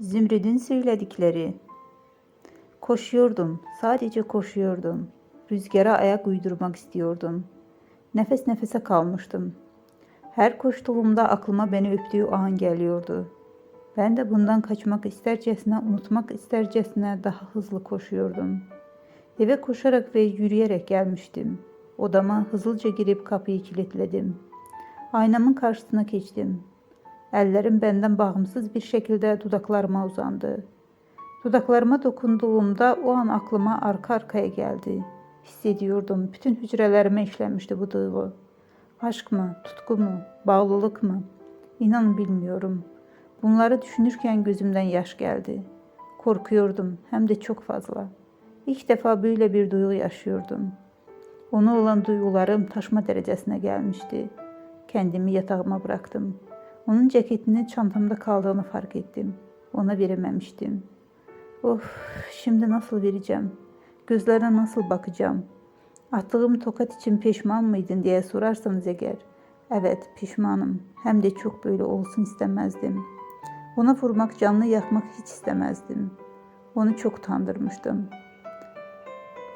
Zümrüd'ün söyledikleri. Koşuyordum, sadece koşuyordum. Rüzgara ayak uydurmak istiyordum. Nefes nefese kalmıştım. Her koştuğumda aklıma beni öptüğü an geliyordu. Ben de bundan kaçmak istercesine, unutmak istercesine daha hızlı koşuyordum. Eve koşarak ve yürüyerek gelmiştim. Odama hızlıca girip kapıyı kilitledim. Aynamın karşısına geçtim. Ellerim benden bağımsız bir şekilde dudaklarıma uzandı. Dudaklarıma dokunduğumda o an aklıma arka arkaya geldi. Hissediyordum. Bütün hücrelerime işlenmişti bu duygu. Aşk mı, tutku mu, bağlılık mı? İnan bilmiyorum. Bunları düşünürken gözümden yaş geldi. Korkuyordum hem de çok fazla. İlk defa böyle bir duygu yaşıyordum. Ona olan duygularım taşma derecesine gelmişti. Kendimi yatağıma bıraktım. Onun ceketinin çantamda kaldığını fark ettim. Ona verememiştim. Of, şimdi nasıl vereceğim? Gözlerine nasıl bakacağım? Attığım tokat için pişman mıydın diye sorarsanız eğer. Evet, pişmanım. Hem de çok böyle olsun istemezdim. Ona vurmak, canlı yakmak hiç istemezdim. Onu çok tandırmıştım.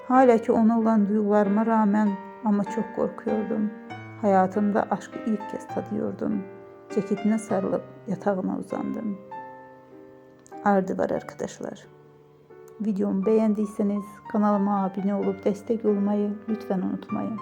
Hala ki ona olan duygularıma rağmen ama çok korkuyordum. Hayatımda aşkı ilk kez tadıyordum. Ceketine sarılıp yatağıma uzandım. Ardı var arkadaşlar. Videomu beğendiyseniz kanalıma abone olup destek olmayı lütfen unutmayın.